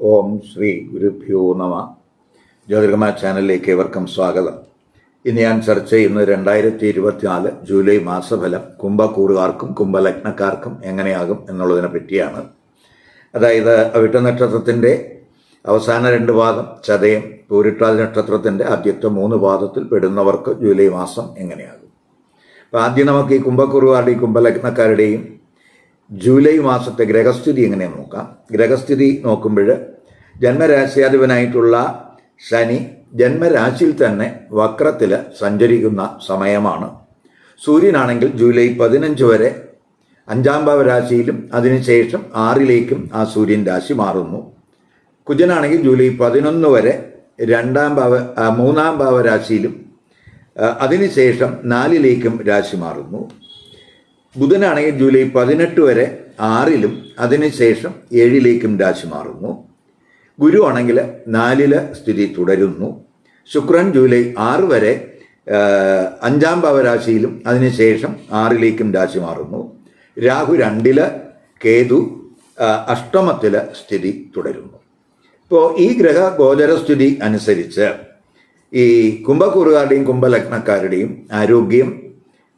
ഓം ശ്രീ ഗുരുഭ്യോ നമ. ജ്യോതിർഗമ ചാനലിലേക്ക് ഏവർക്കും സ്വാഗതം. ഇന്ന് ഞാൻ ചർച്ച ചെയ്യുന്നത് രണ്ടായിരത്തി ഇരുപത്തിനാല് ജൂലൈ മാസഫലം കുംഭക്കൂറുകാർക്കും കുംഭലഗ്നക്കാർക്കും എങ്ങനെയാകും എന്നുള്ളതിനെ പറ്റിയാണ്. അതായത് അവിട്ട നക്ഷത്രത്തിന്റെ അവസാന രണ്ട് പാദം ചതയം പൂരിട്ടാതി നക്ഷത്രത്തിന്റെ ആദ്യത്തെ മൂന്ന് പാദത്തിൽ പെടുന്നവർക്ക് ജൂലൈ മാസം എങ്ങനെയാകും? അപ്പോൾ ആദ്യം നമുക്ക് ഈ കുംഭക്കുറുകാരുടെയും കുംഭലഗ്നക്കാരുടെയും ജൂലൈ മാസത്തെ ഗ്രഹസ്ഥിതി എങ്ങനെ നോക്കാം? ഗ്രഹസ്ഥിതി നോക്കുമ്പോൾ ജന്മരാശ്യാധിപനായിട്ടുള്ള ശനി ജന്മരാശിയിൽ തന്നെ വക്രത്തിൽ സഞ്ചരിക്കുന്ന സമയമാണ്. സൂര്യനാണെങ്കിൽ ജൂലൈ പതിനഞ്ച് വരെ അഞ്ചാം ഭാവരാശിയിലും അതിനുശേഷം ആറിലേക്കും ആ സൂര്യൻ രാശി മാറുന്നു. കുജനാണെങ്കിൽ ജൂലൈ പതിനൊന്ന് വരെ രണ്ടാം ഭാവ മൂന്നാം ഭാവരാശിയിലും അതിനുശേഷം നാലിലേക്കും രാശി മാറുന്നു. ബുധനാണെങ്കിൽ ജൂലൈ പതിനെട്ട് വരെ ആറിലും അതിനുശേഷം ഏഴിലേക്കും രാശി മാറുന്നു. ഗുരു ആണെങ്കിൽ നാലിൽ സ്ഥിതി തുടരുന്നു. ശുക്രൻ ജൂലൈ ആറ് വരെ അഞ്ചാം ഭാവരാശിയിലും അതിനുശേഷം ആറിലേക്കും രാശി മാറുന്നു. രാഹു രണ്ടിൽ കേതു അഷ്ടമത്തിൽ സ്ഥിതി തുടരുന്നു. ഇപ്പോൾ ഈ ഗ്രഹ ഗോചരസ്ഥിതി അനുസരിച്ച് ഈ കുംഭക്കൂറുകാരുടെയും കുംഭലഗ്നക്കാരുടെയും ആരോഗ്യം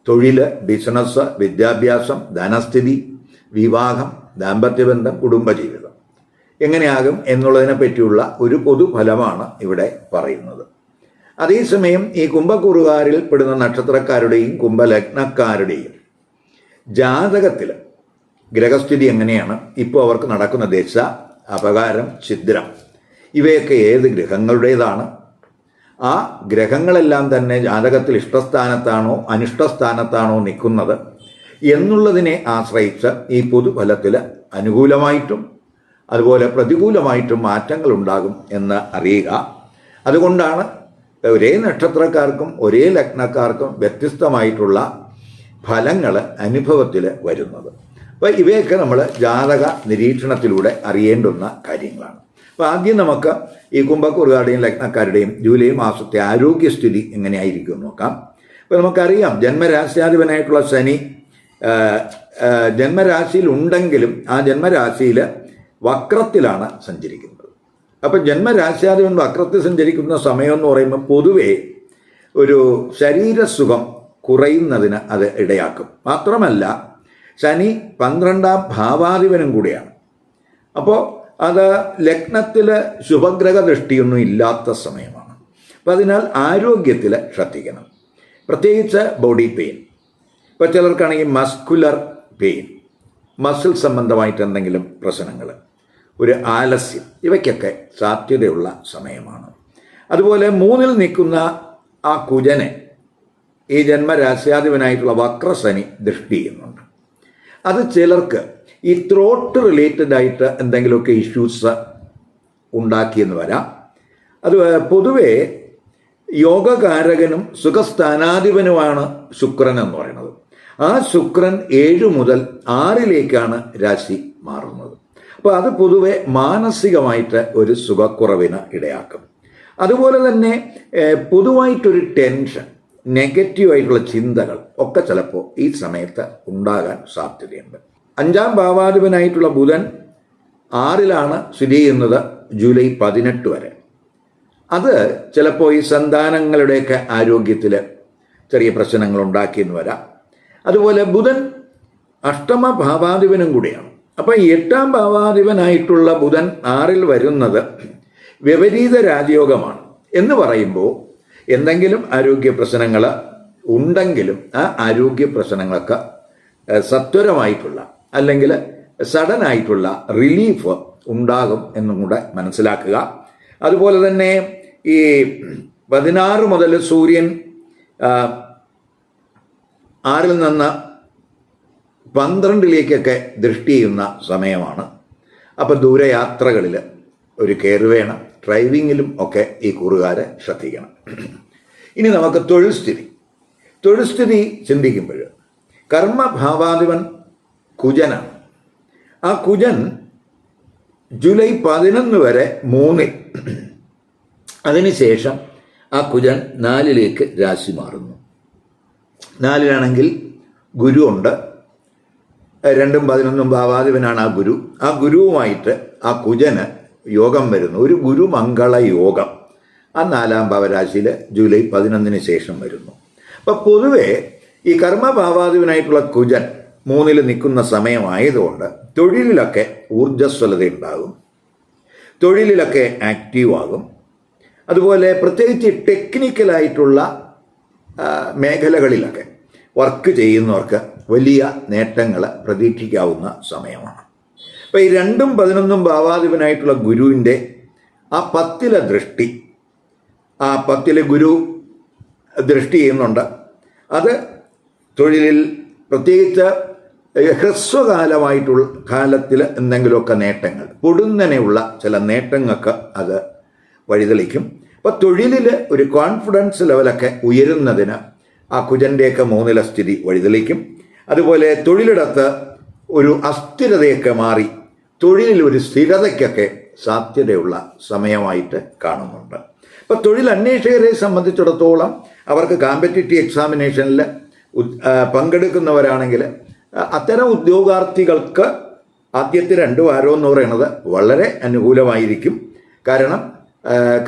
തൊഴിൽ ബിസിനസ് വിദ്യാഭ്യാസം ധനസ്ഥിതി വിവാഹം ദാമ്പത്യബന്ധം കുടുംബജീവിതം. എങ്ങനെയാകും എന്നുള്ളതിനെ പറ്റിയുള്ള ഒരു പൊതുഫലമാണ് ഇവിടെ പറയുന്നത്. അതേസമയം ഈ കുംഭക്കുറുകാരിൽ പെടുന്ന നക്ഷത്രക്കാരുടെയും കുംഭലഗ്നക്കാരുടെയും ജാതകത്തിൽ ഗ്രഹസ്ഥിതി എങ്ങനെയാണ്? ഇപ്പോൾ അവർക്ക് നടക്കുന്ന ദശ അപകാരം ഛിദ്രം. ഇവയൊക്കെ ഏത് ഗ്രഹങ്ങളുടേതാണ്? ആ ഗ്രഹങ്ങളെല്ലാം തന്നെ ജാതകത്തിൽ ഇഷ്ടസ്ഥാനത്താണോ അനിഷ്ടസ്ഥാനത്താണോ നിൽക്കുന്നത് എന്നുള്ളതിനെ ആശ്രയിച്ച് ഈ പൊതുഫലത്തിൽ അനുകൂലമായിട്ടും അതുപോലെ പ്രതികൂലമായിട്ടും മാറ്റങ്ങൾ ഉണ്ടാകും എന്ന് അറിയുക. അതുകൊണ്ടാണ് ഒരേ നക്ഷത്രക്കാർക്കും ഒരേ ലഗ്നക്കാർക്കും വ്യത്യസ്തമായിട്ടുള്ള ഫലങ്ങൾ അനുഭവത്തിൽ വരുന്നത്. അപ്പോൾ ഇവയൊക്കെ നമ്മൾ ജാതക നിരീക്ഷണത്തിലൂടെ അറിയേണ്ടുന്ന കാര്യങ്ങളാണ്. അപ്പോൾ ആദ്യം നമുക്ക് ഈ കുംഭക്കുറുകാരുടെയും ലഗ്നക്കാരുടെയും ജൂലൈ മാസത്തെ ആരോഗ്യസ്ഥിതി എങ്ങനെയായിരിക്കും നോക്കാം. അപ്പോൾ നമുക്കറിയാം ജന്മരാശ്യാധിപനായിട്ടുള്ള ശനി ജന്മരാശിയിൽ ഉണ്ടെങ്കിലും ആ ജന്മരാശിയിൽ വക്രത്തിലാണ് സഞ്ചരിക്കുന്നത്. അപ്പം ജന്മരാശ്യാധിപൻ വക്രത്തിൽ സഞ്ചരിക്കുന്ന സമയം എന്ന് പറയുമ്പോൾ പൊതുവേ ഒരു ശരീരസുഖം കുറയുന്നതിന് അത് ഇടയാക്കും. മാത്രമല്ല ശനി പന്ത്രണ്ടാം ഭാവാധിപനും കൂടിയാണ്. അപ്പോൾ അത് ലഗ്നത്തിൽ ശുഭഗ്രഹ ദൃഷ്ടിയൊന്നും ഇല്ലാത്ത സമയമാണ്. അപ്പം അതിനാൽ ആരോഗ്യത്തിൽ ശ്രദ്ധിക്കണം. പ്രത്യേകിച്ച് ബോഡി പെയിൻ. ഇപ്പോൾ ചിലർക്കാണെങ്കിൽ മസ്കുലർ പെയിൻ മസിൽ സംബന്ധമായിട്ട് എന്തെങ്കിലും പ്രശ്നങ്ങൾ ഒരു ആലസ്യം ഇവയ്ക്കൊക്കെ സാധ്യതയുള്ള സമയമാണ്. അതുപോലെ മൂന്നിൽ നിൽക്കുന്ന ആ കുജനെ ഈ ജന്മരാശ്യാധിപനായിട്ടുള്ള വക്രസനി ദൃഷ്ടി ചെയ്യുന്നുണ്ട്. അത് ചിലർക്ക് ഈ ത്രോട്ട് റിലേറ്റഡ് ആയിട്ട് എന്തെങ്കിലുമൊക്കെ ഇഷ്യൂസ് ഉണ്ടാക്കിയെന്ന് വരാം. അത് പൊതുവേ യോഗകാരകനും സുഖസ്ഥാനാധിപനുമാണ് ശുക്രൻ എന്ന് പറയുന്നത്. ആ ശുക്രൻ ഏഴ് മുതൽ ആറിലേക്കാണ് രാശി മാറുന്നത്. അപ്പോൾ അത് പൊതുവെ മാനസികമായിട്ട് ഒരു സുഖക്കുറവിന് ഇടയാക്കും. അതുപോലെ തന്നെ പൊതുവായിട്ടൊരു ടെൻഷൻ നെഗറ്റീവായിട്ടുള്ള ചിന്തകൾ ഒക്കെ ചിലപ്പോൾ ഈ സമയത്ത് ഉണ്ടാകാൻ സാധ്യതയുണ്ട്. അഞ്ചാം ഭാവാധിപനായിട്ടുള്ള ബുധൻ ആറിലാണ് സ്ഥിതി ചെയ്യുന്നത് ജൂലൈ പതിനെട്ട് വരെ. അത് ചിലപ്പോൾ ഈ സന്താനങ്ങളുടെയൊക്കെ ആരോഗ്യത്തിൽ ചെറിയ പ്രശ്നങ്ങൾ ഉണ്ടാക്കിയെന്ന് വരാം. അതുപോലെ ബുധൻ അഷ്ടമ ഭാവാധിപനും കൂടിയാണ്. അപ്പം എട്ടാം ഭാവാധിപനായിട്ടുള്ള ബുധൻ ആറിൽ വരുന്നത് വിപരീത രാജയോഗമാണ് എന്ന് പറയുമ്പോൾ എന്തെങ്കിലും ആരോഗ്യ പ്രശ്നങ്ങൾ ഉണ്ടെങ്കിലും ആ ആരോഗ്യ പ്രശ്നങ്ങളൊക്കെ സത്വരമായിട്ടുള്ള അല്ലെങ്കിൽ സഡൻ ആയിട്ടുള്ള റിലീഫ് ഉണ്ടാകും എന്നും കൂടെ മനസ്സിലാക്കുക. അതുപോലെ തന്നെ ഈ പതിനാറ് മുതൽ സൂര്യൻ ആറിൽ നിന്ന് പന്ത്രണ്ടിലേക്കൊക്കെ ദൃഷ്ടി ചെയ്യുന്ന സമയമാണ്. അപ്പോൾ ദൂരയാത്രകളിൽ ഒരു കെയർ വേണം. ഡ്രൈവിങ്ങിലും ഒക്കെ ഈ കൂറുകാരെ ശ്രദ്ധിക്കണം. ഇനി നമുക്ക് തൊഴിൽ സ്ഥിതി തൊഴിൽ സ്ഥിതി ചിന്തിക്കുമ്പോൾ കർമ്മഭാവാധിപൻ കുജനാണ് ആ കുജൻ ജൂലൈ പതിനൊന്ന് വരെ മൂന്നിൽ. അതിനുശേഷം ആ കുജൻ നാലിലേക്ക് രാശി മാറുന്നു. നാലിലാണെങ്കിൽ ഗുരു ഉണ്ട്. രണ്ടും പതിനൊന്നും ഭാവാധിപനാണ് ആ ഗുരു. ആ ഗുരുവുമായിട്ട് ആ കുജന് യോഗം വരുന്നു. ഒരു ഗുരുമംഗള യോഗം. ആ നാലാം ഭാവരാശിയിൽ ജൂലൈ പതിനൊന്നിന് ശേഷം വരുന്നു. അപ്പം പൊതുവേ ഈ കർമ്മഭാവാധിപനായിട്ടുള്ള കുജൻ മൂന്നിൽ നിൽക്കുന്ന സമയമായതുകൊണ്ട് തൊഴിലിലൊക്കെ ഊർജസ്വലത ഉണ്ടാകും തൊഴിലിലൊക്കെ ആക്റ്റീവ് ആകും അതുപോലെ പ്രത്യേകിച്ച് ടെക്നിക്കലായിട്ടുള്ള മേഖലകളിലൊക്കെ വർക്ക് ചെയ്യുന്നവർക്ക് വലിയ നേട്ടങ്ങൾ പ്രതീക്ഷിക്കാവുന്ന സമയമാണ്. അപ്പോൾ ഈ രണ്ടും പതിനൊന്നും ഭാവാധിപനായിട്ടുള്ള ഗുരുവിന്റെ ആ പത്തിലെ ദൃഷ്ടി ആ പത്തിലെ ഗുരു ദൃഷ്ടി ചെയ്യുന്നുണ്ട്. അത് തൊഴിലിൽ പ്രത്യേകിച്ച് ഹ്രസ്വകാലമായിട്ടുള്ള കാലത്തിൽ എന്തെങ്കിലുമൊക്കെ നേട്ടങ്ങൾ. പൊടുന്നനെയുള്ള ചില നേട്ടങ്ങൾക്ക് അത് വഴിതെളിക്കും. അപ്പോൾ തൊഴിലിൽ ഒരു കോൺഫിഡൻസ് ലെവലൊക്കെ ഉയരുന്നതിന് ആ കുജന്റെയൊക്കെ മൂന്നില സ്ഥിതി വഴിതെളിക്കും. അതുപോലെ തൊഴിലിടത്ത് ഒരു അസ്ഥിരതയൊക്കെ മാറി തൊഴിലിൽ ഒരു സ്ഥിരതയ്ക്കൊക്കെ സാധ്യതയുള്ള സമയമായിട്ട് കാണുന്നുണ്ട്. അപ്പോൾ തൊഴിൽ അന്വേഷകരെ സംബന്ധിച്ചിടത്തോളം അവർക്ക് കാമ്പറ്റേറ്റീവ് എക്സാമിനേഷനിൽ പങ്കെടുക്കുന്നവരാണെങ്കിൽ അത്തരം ഉദ്യോഗാർത്ഥികൾക്ക് ആദ്യത്തെ രണ്ട് വാരം എന്ന് പറയുന്നത് വളരെ അനുകൂലമായിരിക്കും. കാരണം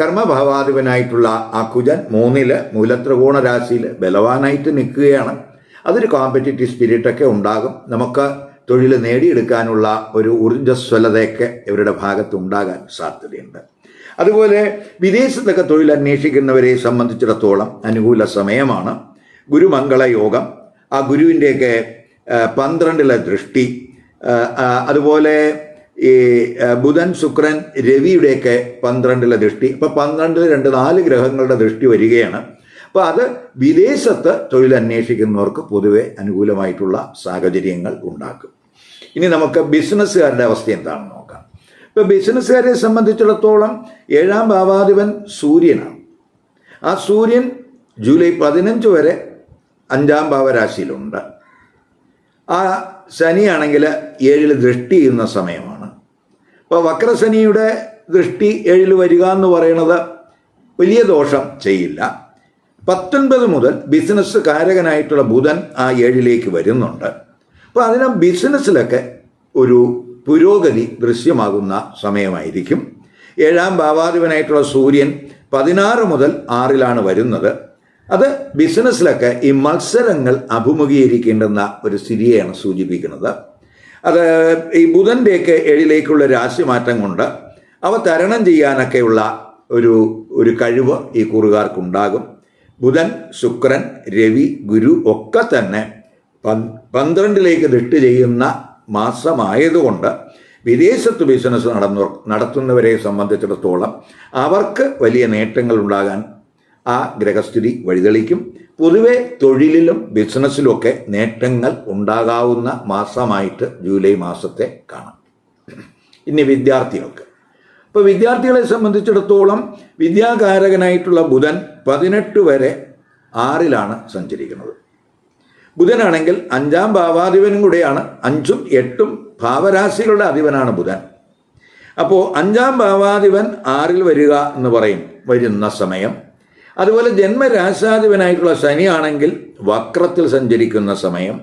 കർമ്മഭാവാധിപനായിട്ടുള്ള ആ കുജൻ മൂന്നിൽ മൂലത്രികോണ രാശിയിൽ ബലവാനായിട്ട് നിൽക്കുകയാണ്. അതൊരു കോമ്പറ്റേറ്റീവ് സ്പിരിറ്റൊക്കെ ഉണ്ടാകും. നമുക്ക് തൊഴിൽ നേടിയെടുക്കാനുള്ള ഒരു ഊർജസ്വലതയൊക്കെ ഇവരുടെ ഭാഗത്ത് ഉണ്ടാകാൻ സാധ്യതയുണ്ട്. അതുപോലെ വിദേശത്തൊക്കെ തൊഴിൽ അന്വേഷിക്കുന്നവരെ സംബന്ധിച്ചിടത്തോളം അനുകൂല സമയമാണ്. ഗുരുമംഗള യോഗം ആ ഗുരുവിന്റെയൊക്കെ പന്ത്രണ്ടിലെ ദൃഷ്ടി. അതുപോലെ ഈ ബുധൻ ശുക്രൻ രവിയുടെയൊക്കെ പന്ത്രണ്ടിലെ ദൃഷ്ടി. ഇപ്പോൾ പന്ത്രണ്ടിൽ രണ്ട് നാല് ഗ്രഹങ്ങളുടെ ദൃഷ്ടി വരികയാണ്. അപ്പോൾ അത് വിദേശത്ത് തൊഴിൽ അന്വേഷിക്കുന്നവർക്ക് പൊതുവെ അനുകൂലമായിട്ടുള്ള സാഹചര്യങ്ങൾ ഉണ്ടാക്കും. ഇനി നമുക്ക് ബിസിനസ്സുകാരുടെ അവസ്ഥ എന്താണെന്ന് നോക്കാം. ഇപ്പോൾ ബിസിനസ്സുകാരെ സംബന്ധിച്ചിടത്തോളം ഏഴാം ഭാവാധിപൻ സൂര്യനാണ്. ആ സൂര്യൻ ജൂലൈ പതിനഞ്ച് വരെ അഞ്ചാം ഭാവരാശിയിലുണ്ട്. ആ ശനിയാണെങ്കിൽ ഏഴിൽ ദൃഷ്ടി ചെയ്യുന്ന സമയമാണ്. അപ്പോൾ വക്രശനിയുടെ ദൃഷ്ടി ഏഴിൽ വരിക എന്ന് പറയുന്നത് വലിയ ദോഷം ചെയ്യില്ല. പത്തൊൻപത് മുതൽ ബിസിനസ് കാരകനായിട്ടുള്ള ബുധൻ ആ ഏഴിലേക്ക് വരുന്നുണ്ട്. അപ്പോൾ അതിന് ബിസിനസ്സിലൊക്കെ ഒരു പുരോഗതി ദൃശ്യമാകുന്ന സമയമായിരിക്കും. ഏഴാം ഭാവാധിപനായിട്ടുള്ള സൂര്യൻ പതിനാറ് മുതൽ ആറിലാണ് വരുന്നത്. അത് ബിസിനസ്സിലൊക്കെ ഈ മത്സരങ്ങൾ അഭിമുഖീകരിക്കേണ്ടുന്ന ഒരു സ്ഥിതിയെയാണ് സൂചിപ്പിക്കുന്നത്. അത് ഈ ബുധന്റെയൊക്കെ ഏഴിലേക്കുള്ള രാശിമാറ്റം കൊണ്ട് അവ തരണം ചെയ്യാനൊക്കെയുള്ള ഒരു ഒരു കഴിവ് ഈ കൂറുകാർക്കുണ്ടാകും. ബുധൻ ശുക്രൻ രവി ഗുരു ഒക്കെ തന്നെ പന്ത്രണ്ടിലേക്ക് ദിട്ട് ചെയ്യുന്ന മാസമായതുകൊണ്ട് വിദേശത്ത് ബിസിനസ് നടന്നു നടത്തുന്നവരെ സംബന്ധിച്ചിടത്തോളം അവർക്ക് വലിയ നേട്ടങ്ങൾ ഉണ്ടാകാൻ ആ ഗ്രഹസ്ഥിതി വഴിതെളിക്കും. പൊതുവെ തൊഴിലിലും ബിസിനസ്സിലുമൊക്കെ നേട്ടങ്ങൾ ഉണ്ടാകാവുന്ന മാസമായിട്ട് ജൂലൈ മാസത്തെ കാണാം. ഇനി വിദ്യാർത്ഥികൾക്ക്. ഇപ്പോൾ വിദ്യാർത്ഥികളെ സംബന്ധിച്ചിടത്തോളം വിദ്യാകാരകനായിട്ടുള്ള ബുധൻ പതിനെട്ട് വരെ ആറിലാണ് സഞ്ചരിക്കുന്നത്. ബുധനാണെങ്കിൽ അഞ്ചാം ഭാവാധിപനും കൂടെയാണ്. അഞ്ചും എട്ടും ഭാവരാശികളുടെ അധിപനാണ് ബുധൻ. അപ്പോൾ അഞ്ചാം ഭാവാധിപൻ ആറിൽ വരിക എന്ന് പറയും. വരുന്ന സമയം അതുപോലെ ജന്മരാശാധിപനായിട്ടുള്ള ശനിയാണെങ്കിൽ വക്രത്തിൽ സഞ്ചരിക്കുന്ന സമയം.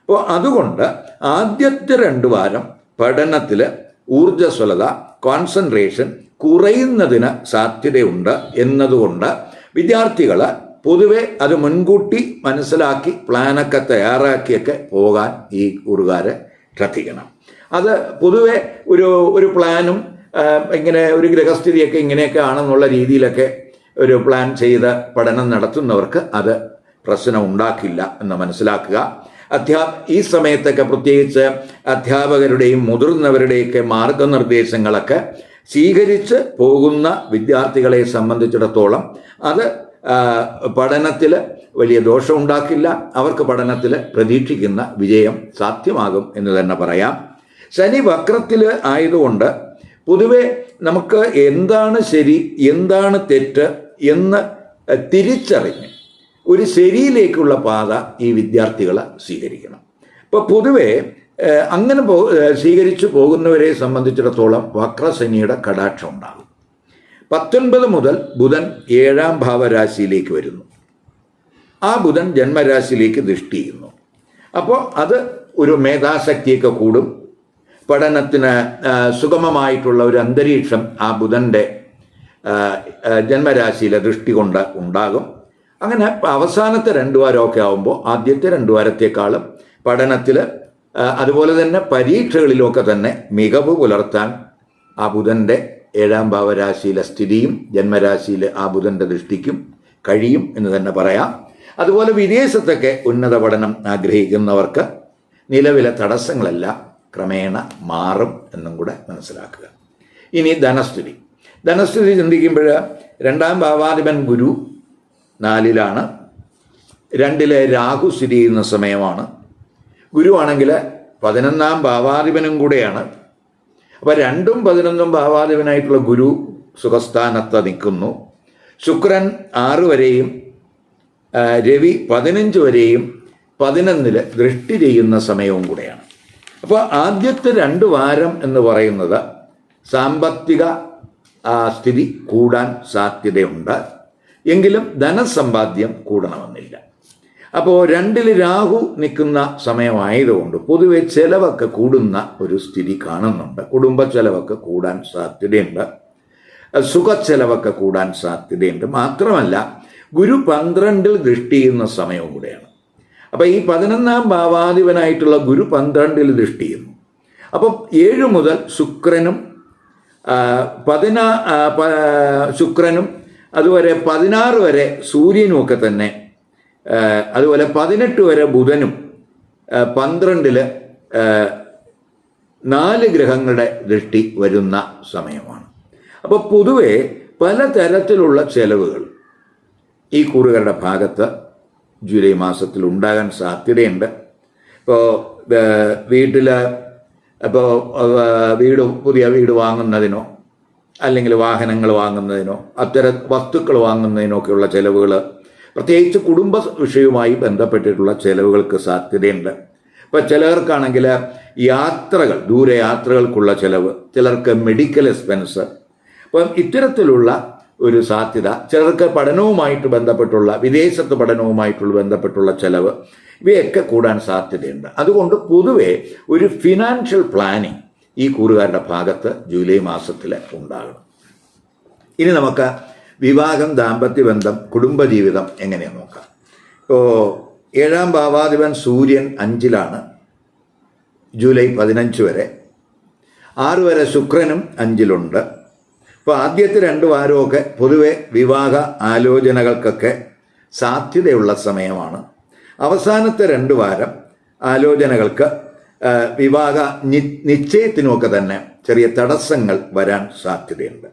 അപ്പോൾ അതുകൊണ്ട് ആദ്യത്തെ രണ്ട് വാരം പഠനത്തിൽ ഊർജസ്വലത കോൺസെൻട്രേഷൻ കുറയുന്നതിന് സാധ്യതയുണ്ട് എന്നതുകൊണ്ട് വിദ്യാർത്ഥികൾ പൊതുവെ അത് മുൻകൂട്ടി മനസ്സിലാക്കി പ്ലാനൊക്കെ തയ്യാറാക്കിയൊക്കെ പോകാൻ ഈ കൂറുകാരെ ശ്രദ്ധിക്കണം. അത് പൊതുവെ ഒരു ഒരു പ്ലാനും ഇങ്ങനെ ഒരു ഗ്രഹസ്ഥിതിയൊക്കെ ഇങ്ങനെയൊക്കെ ആണെന്നുള്ള രീതിയിലൊക്കെ ഒരു പ്ലാൻ ചെയ്ത് പഠനം നടത്തുന്നവർക്ക് അത് പ്രശ്നം ഉണ്ടാക്കില്ല എന്ന് മനസ്സിലാക്കുക. അധ്യാ ഈ സമയത്തൊക്കെ പ്രത്യേകിച്ച് അധ്യാപകരുടെയും മുതിർന്നവരുടെയൊക്കെ മാർഗനിർദ്ദേശങ്ങളൊക്കെ സ്വീകരിച്ച് പോകുന്ന വിദ്യാർത്ഥികളെ സംബന്ധിച്ചിടത്തോളം അത് പഠനത്തിൽ വലിയ ദോഷം ഉണ്ടാക്കില്ല. അവർക്ക് പഠനത്തിൽ പ്രതീക്ഷിക്കുന്ന വിജയം സാധ്യമാകും എന്ന് തന്നെ പറയാം. ശനി വക്രത്തിൽ ആയതുകൊണ്ട് പൊതുവെ നമുക്ക് എന്താണ് ശരി എന്താണ് തെറ്റ് എന്ന് തിരിച്ചറിഞ്ഞ് ഒരു ശരിയിലേക്കുള്ള പാത ഈ വിദ്യാർത്ഥികൾ സ്വീകരിക്കണം. ഇപ്പോൾ പൊതുവെ അങ്ങനെ പോ സ്വീകരിച്ചു പോകുന്നവരെ സംബന്ധിച്ചിടത്തോളം വക്രശനിയുടെ കടാക്ഷം ഉണ്ടാകും. പത്തൊൻപത് മുതൽ ബുധൻ ഏഴാം ഭാവരാശിയിലേക്ക് വരുന്നു. ആ ബുധൻ ജന്മരാശിയിലേക്ക് ദൃഷ്ടി ചെയ്യുന്നു. അപ്പോൾ അത് ഒരു മേധാശക്തിയൊക്കെ കൂടും. പഠനത്തിന് സുഗമമായിട്ടുള്ള ഒരു അന്തരീക്ഷം ആ ബുധന്റെ ജന്മരാശിയിലെ ദൃഷ്ടി കൊണ്ട് ഉണ്ടാകും. അങ്ങനെ അവസാനത്തെ രണ്ടു വാരമൊക്കെ ആകുമ്പോൾ ആദ്യത്തെ രണ്ടു വാരത്തേക്കാളും പഠനത്തിൽ അതുപോലെ തന്നെ പരീക്ഷകളിലൊക്കെ തന്നെ മികവ് പുലർത്താൻ ആ ബുധന്റെ ഏഴാം ഭാവരാശിയിലെ സ്ഥിതിയും ജന്മരാശിയിലെ ആ ബുധന്റെ ദൃഷ്ടിക്കും കഴിയും എന്ന് തന്നെ പറയാം. അതുപോലെ വിദേശത്തൊക്കെ ഉന്നത പഠനം ആഗ്രഹിക്കുന്നവർക്ക് നിലവിലെ തടസ്സങ്ങളെല്ലാം ക്രമേണ മാറും എന്നും കൂടെ മനസ്സിലാക്കുക. ഇനി ധനസ്ഥിതി. ധനസ്ഥിതി ചിന്തിക്കുമ്പോൾ രണ്ടാം ഭാവാധിപൻ ഗുരു നാലിലാണ്. രണ്ടിലെ രാഹു സ്ഥിതി ചെയ്യുന്ന സമയമാണ്. ഗുരുവാണെങ്കിൽ പതിനൊന്നാം ഭാവാധിപനും കൂടെയാണ്. അപ്പോൾ രണ്ടും പതിനൊന്നും ഭാവാധിപനായിട്ടുള്ള ഗുരു സുഖസ്ഥാനത്ത് നിൽക്കുന്നു. ശുക്രൻ ആറ് വരെയും രവി പതിനഞ്ച് വരെയും പതിനൊന്നിൽ ദൃഷ്ടി ചെയ്യുന്ന സമയവും കൂടെയാണ്. അപ്പോൾ ആദ്യത്തെ രണ്ട് വാരം എന്ന് പറയുന്നത് സാമ്പത്തിക സ്ഥിതി കൂടാൻ സാധ്യതയുണ്ട്. എങ്കിലും ധനസമ്പാദ്യം കൂടണമെന്നില്ല. അപ്പോൾ രണ്ടിൽ രാഹു നിൽക്കുന്ന സമയമായതുകൊണ്ട് പൊതുവെ ചെലവൊക്കെ കൂടുന്ന ഒരു സ്ഥിതി കാണുന്നുണ്ട്. കുടുംബ ചെലവൊക്കെ കൂടാൻ സാധ്യതയുണ്ട്. സുഖ സുഖച്ചെലവൊക്കെ കൂടാൻ സാധ്യതയുണ്ട്. മാത്രമല്ല ഗുരു പന്ത്രണ്ടിൽ ദൃഷ്ടി ചെയ്യുന്ന സമയവും കൂടെയാണ്. അപ്പം ഈ പതിനൊന്നാം ഭാവാധിപനായിട്ടുള്ള ഗുരു പന്ത്രണ്ടിൽ ദൃഷ്ടി ചെയ്യുന്നു. അപ്പം ഏഴ് മുതൽ ശുക്രനും പതിനാ ശുക്രനും അതുവരെ പതിനാറ് വരെ സൂര്യനും ഒക്കെ തന്നെ അതുപോലെ പതിനെട്ട് വരെ ബുധനും പന്ത്രണ്ടിൽ നാല് ഗ്രഹങ്ങളുടെ ദൃഷ്ടി വരുന്ന സമയമാണ്. അപ്പോൾ പൊതുവെ പലതരത്തിലുള്ള ചെലവുകൾ ഈ കൂറുകളുടെ ഭാഗത്ത് ജൂലൈ മാസത്തിൽ ഉണ്ടാകാൻ സാധ്യതയുണ്ട്. ഇപ്പോൾ വീട്ടിൽ ഇപ്പോൾ വീട് പുതിയ വീട് വാങ്ങുന്നതിനോ അല്ലെങ്കിൽ വാഹനങ്ങൾ വാങ്ങുന്നതിനോ അത്തരം വസ്തുക്കൾ വാങ്ങുന്നതിനോ ഒക്കെയുള്ള ചിലവുകൾ പ്രത്യേകിച്ച് കുടുംബ വിഷയവുമായി ബന്ധപ്പെട്ടിട്ടുള്ള ചിലവുകൾക്ക് സാധ്യതയുണ്ട്. ഇപ്പം ചിലർക്കാണെങ്കിൽ യാത്രകൾ ദൂരയാത്രകൾക്കുള്ള ചിലവ് ചിലർക്ക് മെഡിക്കൽ എക്സ്പെൻസ് അപ്പം ഇത്തരത്തിലുള്ള ഒരു സാധ്യത. ചിലർക്ക് പഠനവുമായിട്ട് ബന്ധപ്പെട്ടുള്ള വിദേശത്ത് പഠനവുമായിട്ടുള്ള ബന്ധപ്പെട്ടുള്ള ചെലവ് ഇവയൊക്കെ കൂടാൻ സാധ്യതയുണ്ട്. അതുകൊണ്ട് പൊതുവെ ഒരു ഫിനാൻഷ്യൽ പ്ലാനിങ് ഈ കൂറുകാരുടെ ഭാഗത്ത് ജൂലൈ മാസത്തിൽ ഉണ്ടാകണം. ഇനി നമുക്ക് വിവാഹം ദാമ്പത്യ ബന്ധം കുടുംബജീവിതം എങ്ങനെയാണ് നോക്കാം. ഇപ്പോൾ ഏഴാം ഭാവാധിപൻ സൂര്യൻ അഞ്ചിലാണ് ജൂലൈ പതിനഞ്ച് വരെ. ആറ് വരെ ശുക്രനും അഞ്ചിലുണ്ട്. ഇപ്പോൾ ആദ്യത്തെ രണ്ട് വാരമൊക്കെ പൊതുവെ വിവാഹ ആലോചനകൾക്കൊക്കെ സാധ്യതയുള്ള സമയമാണ്. അവസാനത്തെ രണ്ട് വാരം ആലോചനകൾക്ക് വിവാഹ നി നിശ്ചയത്തിനുമൊക്കെ തന്നെ ചെറിയ തടസ്സങ്ങൾ വരാൻ സാധ്യതയുണ്ട്.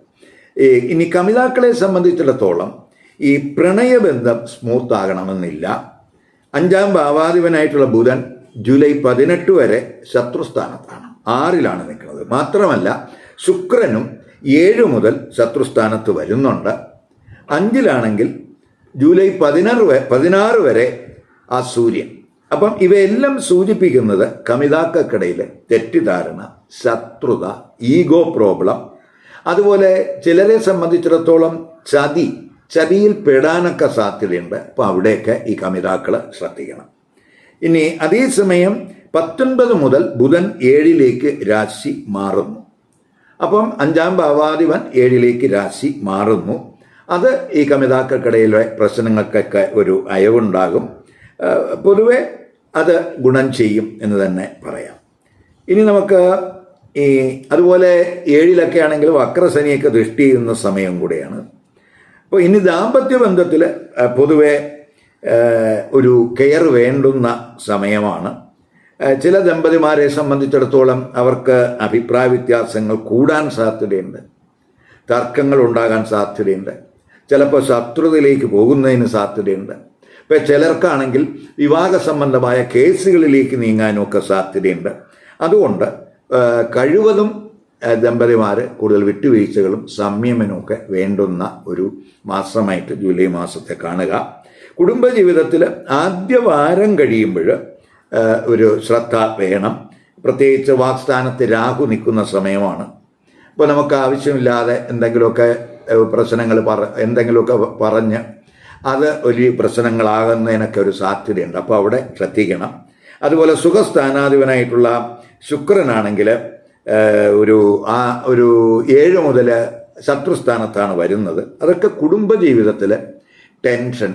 ഇനി കമിതാക്കളെ സംബന്ധിച്ചിടത്തോളം ഈ പ്രണയബന്ധം സ്മൂത്ത് ആകണമെന്നില്ല അഞ്ചാം ഭാവാധിപനായിട്ടുള്ള ബുധൻ ജൂലൈ പതിനെട്ട് വരെ ശത്രുസ്ഥാനത്താണ്. ആറിലാണ് നിൽക്കുന്നത്. മാത്രമല്ല ശുക്രനും ഏഴ് മുതൽ ശത്രുസ്ഥാനത്ത് വരുന്നുണ്ട്. അഞ്ചിലാണെങ്കിൽ ജൂലൈ പതിനാറ് പതിനാറ് വരെ ആ സൂര്യൻ. അപ്പം ഇവയെല്ലാം സൂചിപ്പിക്കുന്നത് കമിതാക്കക്കിടയിൽ തെറ്റിദ്ധാരണ ശത്രുത ഈഗോ പ്രോബ്ലം. അതുപോലെ ചിലരെ സംബന്ധിച്ചിടത്തോളം ചതി ചതിയിൽ പെടാനൊക്കെ സാധ്യതയുണ്ട്. അപ്പോൾ അവിടെയൊക്കെ ഈ കമിതാക്കൾ ശ്രദ്ധിക്കണം. ഇനി അതേസമയം പത്തൊൻപത് മുതൽ ബുധൻ ഏഴിലേക്ക് രാശി മാറുന്നു. അപ്പം അഞ്ചാം ഭാവാധിപൻ ഏഴിലേക്ക് രാശി മാറുന്നു. അത് ഈ കമിതാക്കൾക്കിടയിലെ പ്രശ്നങ്ങൾക്കൊക്കെ ഒരു അയവുണ്ടാകും. പൊതുവെ അത് ഗുണം ചെയ്യും എന്ന് തന്നെ പറയാം. ഇനി നമുക്ക് ഈ അതുപോലെ ഏഴിലൊക്കെ ആണെങ്കിൽ വക്രശനിയൊക്കെ ദൃഷ്ടി ചെയ്യുന്ന സമയം കൂടെയാണ്. അപ്പോൾ ഇനി ദാമ്പത്യ ബന്ധത്തിൽ പൊതുവെ ഒരു കെയർ വേണ്ടുന്ന സമയമാണ്. ചില ദമ്പതിമാരെ സംബന്ധിച്ചിടത്തോളം അവർക്ക് അഭിപ്രായ വ്യത്യാസങ്ങൾ കൂടാൻ സാധ്യതയുണ്ട്. തർക്കങ്ങൾ ഉണ്ടാകാൻ സാധ്യതയുണ്ട്. ചിലപ്പോൾ ശത്രുതയിലേക്ക് പോകുന്നതിന് സാധ്യതയുണ്ട്. ഇപ്പം ചിലർക്കാണെങ്കിൽ വിവാഹ സംബന്ധമായ കേസുകളിലേക്ക് നീങ്ങാനുമൊക്കെ സാധ്യതയുണ്ട്. അതുകൊണ്ട് കഴിവതും ദമ്പതിമാർ കൂടുതൽ വിട്ടുവീഴ്ചകളും സംയമനവും വേണ്ടുന്ന ഒരു മാസമായിട്ട് ജൂലൈ മാസത്തെ കാണുക. കുടുംബജീവിതത്തിൽ ആദ്യ വാരം കഴിയുമ്പോൾ ഒരു ശ്രദ്ധ വേണം. പ്രത്യേകിച്ച് വാക്സ്ഥാനത്ത് രാഹു നിൽക്കുന്ന സമയമാണ്. അപ്പോൾ നമുക്ക് ആവശ്യമില്ലാതെ എന്തെങ്കിലുമൊക്കെ പ്രശ്നങ്ങൾ പറ എന്തെങ്കിലുമൊക്കെ പറഞ്ഞ് അത് ഒരു പ്രശ്നങ്ങളാകുന്നതിനൊക്കെ ഒരു സാധ്യതയുണ്ട്. അപ്പോൾ അവിടെ ശ്രദ്ധിക്കണം. അതുപോലെ സുഖസ്ഥാനാധിപനായിട്ടുള്ള ശുക്രനാണെങ്കിൽ ഒരു ആ ഒരു ഏഴ് മുതൽ ശത്രുസ്ഥാനത്താണ് വരുന്നത്. അതൊക്കെ കുടുംബജീവിതത്തിൽ ടെൻഷൻ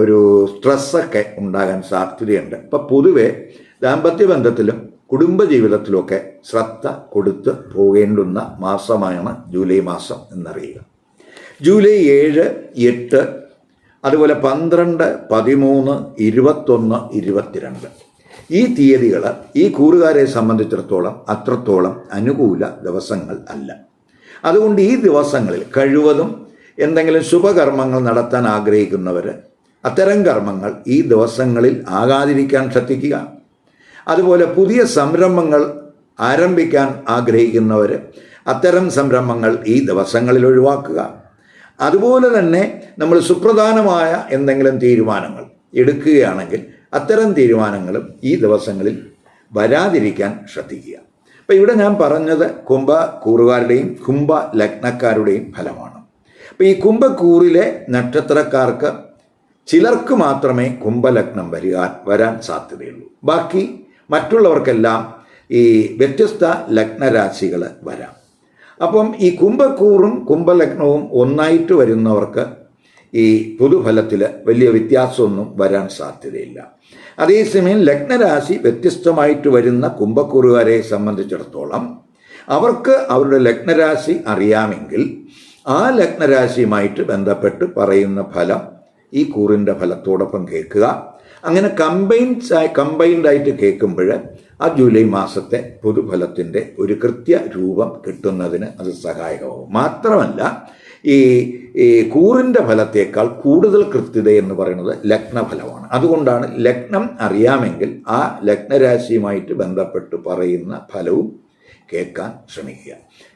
ഒരു സ്ട്രെസ്സൊക്കെ ഉണ്ടാകാൻ സാധ്യതയുണ്ട്. അപ്പം പൊതുവെ ദാമ്പത്യ ബന്ധത്തിലും കുടുംബജീവിതത്തിലുമൊക്കെ ശ്രദ്ധ കൊടുത്ത് പോകേണ്ടുന്ന മാസമാണ് ജൂലൈ മാസം എന്നറിയുക. ജൂലൈ ഏഴ് എട്ട് അതുപോലെ പന്ത്രണ്ട് പതിമൂന്ന് ഇരുപത്തൊന്ന് ഇരുപത്തിരണ്ട്. ഈ തീയതികൾ ഈ കൂറുകാരെ സംബന്ധിച്ചിടത്തോളം അത്രത്തോളം അനുകൂല ദിവസങ്ങൾ അല്ല. അതുകൊണ്ട് ഈ ദിവസങ്ങളിൽ കഴിവതും എന്തെങ്കിലും ശുഭകർമ്മങ്ങൾ നടത്താൻ ആഗ്രഹിക്കുന്നവർ അത്തരം കർമ്മങ്ങൾ ഈ ദിവസങ്ങളിൽ ആകാതിരിക്കാൻ ശ്രദ്ധിക്കുക. അതുപോലെ പുതിയ സംരംഭങ്ങൾ ആരംഭിക്കാൻ ആഗ്രഹിക്കുന്നവർ അത്തരം സംരംഭങ്ങൾ ഈ ദിവസങ്ങളിൽ ഒഴിവാക്കുക. അതുപോലെ തന്നെ നമ്മൾ സുപ്രധാനമായ എന്തെങ്കിലും തീരുമാനങ്ങൾ എടുക്കുകയാണെങ്കിൽ അത്തരം തീരുമാനങ്ങളും ഈ ദിവസങ്ങളിൽ വരാതിരിക്കാൻ ശ്രദ്ധിക്കുക. അപ്പം ഇവിടെ ഞാൻ പറഞ്ഞത് കുംഭ കൂറുകാരുടെയും കുംഭ ലഗ്നക്കാരുടെയും ഫലമാണ്. അപ്പം ഈ കുംഭക്കൂറിലെ നക്ഷത്രക്കാർക്ക് ചിലർക്ക് മാത്രമേ കുംഭലഗ്നം വരിക വരാൻ സാധ്യതയുള്ളൂ. ബാക്കി മറ്റുള്ളവർക്കെല്ലാം ഈ വ്യത്യസ്ത ലഗ്നരാശികൾ വരാം. അപ്പം ഈ കുംഭക്കൂറും കുംഭലഗ്നവും ഒന്നായിട്ട് വരുന്നവർക്ക് ഈ പൊതുഫലത്തിൽ വലിയ വ്യത്യാസമൊന്നും വരാൻ സാധ്യതയില്ല. അതേസമയം ലഗ്നരാശി വ്യത്യസ്തമായിട്ട് വരുന്ന കുംഭക്കൂറുകാരെ സംബന്ധിച്ചിടത്തോളം അവർക്ക് അവരുടെ ലഗ്നരാശി അറിയാമെങ്കിൽ ആ ലഗ്നരാശിയുമായിട്ട് ബന്ധപ്പെട്ട് പറയുന്ന ഫലം ഈ കൂറിന്റെ ഫലത്തോടൊപ്പം കേൾക്കുക. അങ്ങനെ കമ്പൈൻഡ് കമ്പൈൻഡ് ആയിട്ട് കേൾക്കുമ്പോൾ ആ ജൂലൈ മാസത്തെ പൊതുഫലത്തിന്റെ ഒരു കൃത്യ രൂപം കിട്ടുന്നതിന് അത് സഹായകമാവും മാത്രമല്ല ഈ ഈ കൂറിന്റെ ഫലത്തേക്കാൾ കൂടുതൽ കൃത്യത എന്ന് പറയുന്നത് ലഗ്നഫലമാണ്. അതുകൊണ്ടാണ് ലഗ്നം അറിയാമെങ്കിൽ ആ ലഗ്നരാശിയുമായിട്ട് ബന്ധപ്പെട്ട് പറയുന്ന ഫലവും കേൾക്കാൻ ശ്രമിക്കുക.